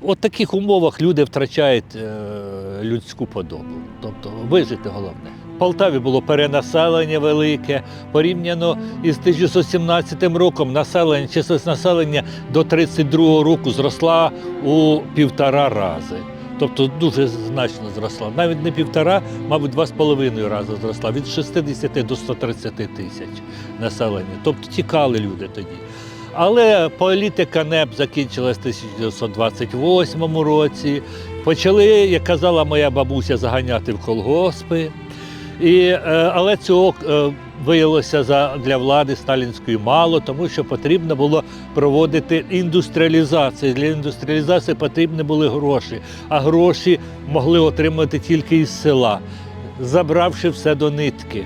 От таких умовах люди втрачають е, людську подобу. Тобто вижити головне. В Полтаві було перенаселення велике. Порівняно із 1917 роком населення, численність населення до 32 року зросла у півтора рази. Тобто дуже значно зросла. Навіть не півтора, мабуть, два з половиною рази зросла від 60 до 130 тисяч населення. Тобто тікали люди тоді. Але політика НЕП закінчилась в 1928 році. Почали, як казала моя бабуся, заганяти в колгоспи. І, е, але цього е, виявилося для влади сталінської мало, тому що потрібно було проводити індустріалізацію. Для індустріалізації потрібні були гроші, а гроші могли отримати тільки із села, забравши все до нитки.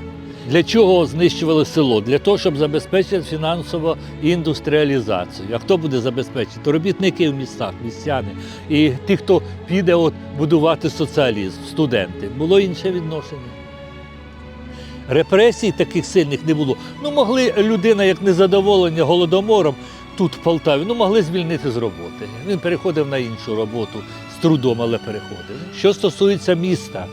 Для чого знищували село? Для того, щоб забезпечити фінансову індустріалізацію. А хто буде забезпечити? Робітники в містах, містяни. І ті, хто піде от будувати соціалізм, студенти. Було інше відношення. Репресій таких сильних не було. Ну, могли людина, як незадоволення голодомором тут, в Полтаві, ну могли звільнити з роботи. Він переходив на іншу роботу з трудом, але переходив. Що стосується міста,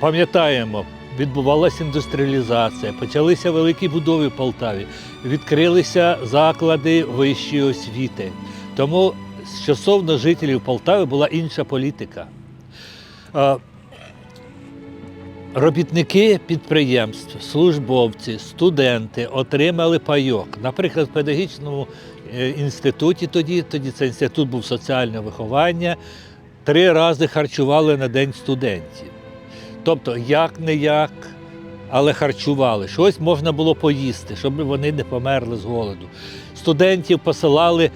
пам'ятаємо, відбувалася індустріалізація, почалися великі будови в Полтаві, відкрилися заклади вищої освіти. Тому стосовно жителів Полтави була інша політика. Робітники підприємств, службовці, студенти отримали пайок. Наприклад, в педагогічному е, інституті тоді, тоді це інститут був соціального виховання, три рази харчували на день студентів. Тобто, як не як, але харчували. Щось можна було поїсти, щоб вони не померли з голоду. Студентів посилали е,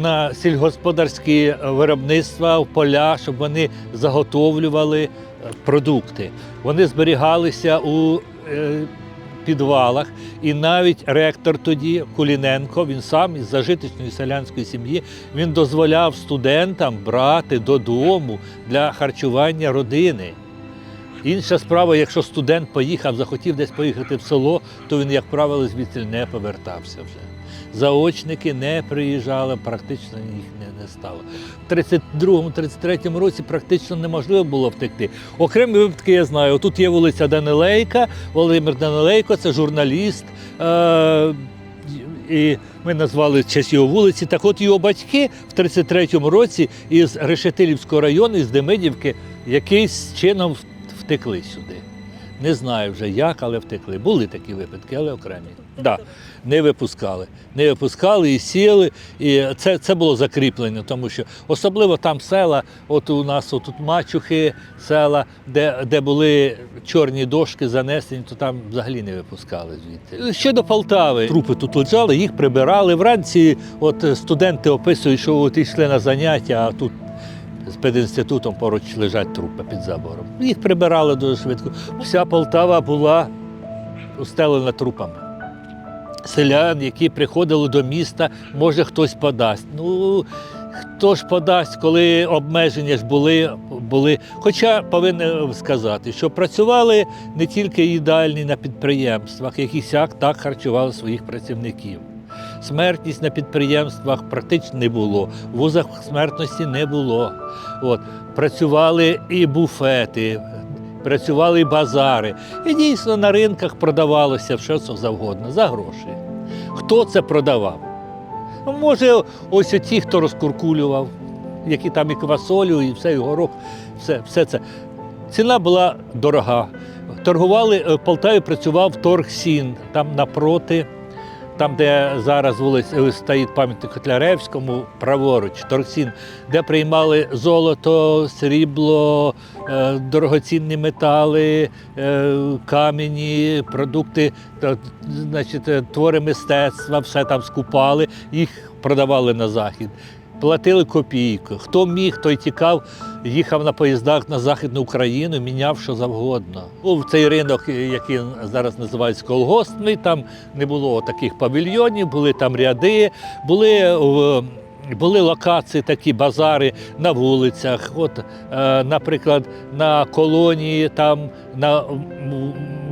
на сільгосподарські виробництва в поля, щоб вони заготовлювали е, продукти. Вони зберігалися у е, підвалах, і навіть ректор тоді, Куліненко, він сам із зажиточної селянської сім'ї, він дозволяв студентам брати додому для харчування родини. Інша справа, якщо студент поїхав, захотів десь поїхати в село, то він, як правило, звідси не повертався вже. Заочники не приїжджали, практично їх не, не стало. В 32-33 році практично неможливо було втекти. Окремі випадки я знаю. Тут є вулиця Данилейка, Володимир Данилейко, це журналіст. Е- і ми назвали честь його вулиці. Так от його батьки в 33-му році із Решетилівського району, із Демидівки, якийсь чином втекли сюди. Не знаю вже як, але втекли. Були такі випадки, але окремі. Да, не випускали. Не випускали і сіли. І це, це було закріплено, тому що особливо там села, от у нас тут мачухи, села, де, де були чорні дошки занесені, то там взагалі не випускали звідти. Щодо Полтави, трупи тут лежали, їх прибирали. Вранці от студенти описують, що от йшли на заняття, а тут з пединститутом поруч лежать трупи під забором. Їх прибирали дуже швидко. Вся Полтава була устелена трупами. Селян, які приходили до міста, може хтось подасть. Ну, хто ж подасть, коли обмеження ж були, були. Хоча повинен сказати, що працювали не тільки їдальні на підприємствах, які сяк так харчували своїх працівників. Смертність на підприємствах практично не було, в вузах смертності не було. От. Працювали і буфети, працювали і базари. І дійсно на ринках продавалося що завгодно за гроші. Хто це продавав? Ну, може, ось ті, хто розкуркулював, які там і квасолю, і все, і горох, все, все це. Ціна була дорога. Торгували, е, в Полтаві працював торг сін, там напроти, там, де зараз вулиця стоїть пам'ятник Котляревському, праворуч, Торксін, де приймали золото, срібло, е, дорогоцінні метали, е, камені, продукти, значить, е, твори мистецтва, все там скупали, їх продавали на захід. Платили копійку. Хто міг, той тікав, їхав на поїздах на Західну Україну, міняв що завгодно. Був цей ринок, який зараз називається колгоспний, там не було таких павільйонів, були там ряди, були. е, Були локації, такі базари на вулицях. От, е, наприклад, на колонії, там на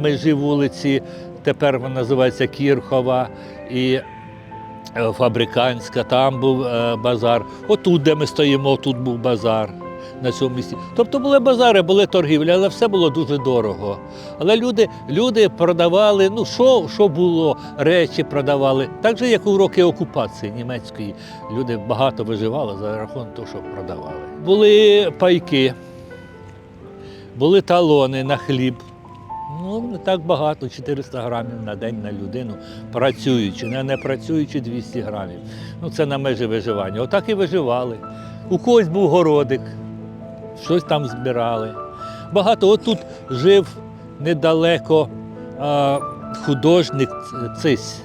межі вулиці, тепер вона називається Кірхова. І е, Фабриканська, там був е, базар. Отут, де ми стоїмо, тут був базар на цьому місці. Тобто були базари, були торгівлі, але все було дуже дорого. Але люди, люди продавали, ну що, що було, речі продавали. Так же, як у роки окупації німецької. Люди багато виживали за рахунок того, що продавали. Були пайки, були талони на хліб. Ну, не так багато, 400 грамів на день на людину, працюючи, не, не працюючи 200 грамів. Ну, це на межі виживання. Отак і виживали. У когось був городик, щось там збирали. Багато отут жив недалеко а, художник Цись.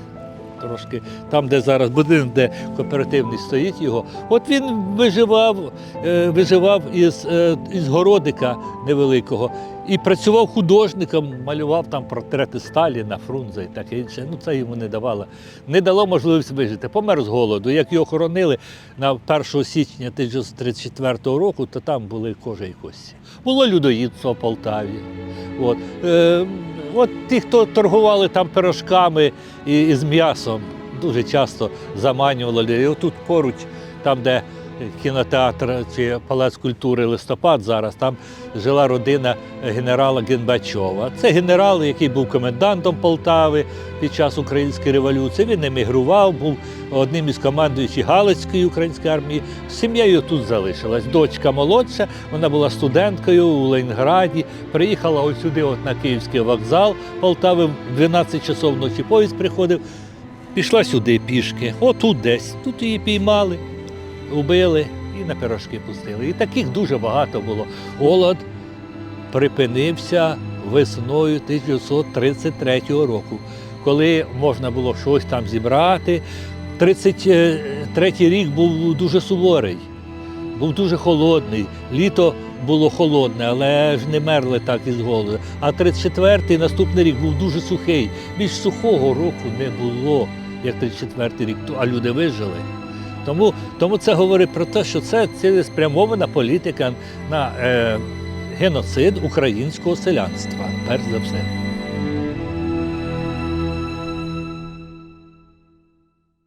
Трошки там, де зараз будинок, де кооперативний стоїть його. От він виживав, е, виживав із, е, із городика невеликого і працював художником, малював там портрети Сталіна, Фрунзе і таке інше. Ну це йому не давало. Не дало можливість вижити. Помер з голоду. Як його хоронили на 1 січня 1934 року, то там були кожа і кості. Було людоїдство в Полтаві. От. От ті, хто торгували там пирожками і, і з м'ясом, дуже часто заманювали людей. Отут поруч, там, де кінотеатр чи палац культури листопад зараз, там жила родина генерала Генбачова. Це генерал, який був комендантом Полтави під час української революції. Він емігрував, був одним із командуючих Галицької української армії. Сім'єю тут залишилась. Дочка молодша, вона була студенткою у Ленінграді. Приїхала ось сюди, от на Київський вокзал Полтави, в 12 часов ночі поїзд приходив. Пішла сюди пішки, отут десь. Тут її піймали, убили і на пирожки пустили. І таких дуже багато було. Голод припинився весною 1933 року, коли можна було щось там зібрати. 33 рік був дуже суворий, був дуже холодний. Літо було холодне, але ж не мерли так із голоду. А 34-й наступний рік був дуже сухий. Більш сухого року не було, як 34-й рік, а люди вижили. Тому, тому це говорить про те, що це цілеспрямована політика на е, геноцид українського селянства, перш за все.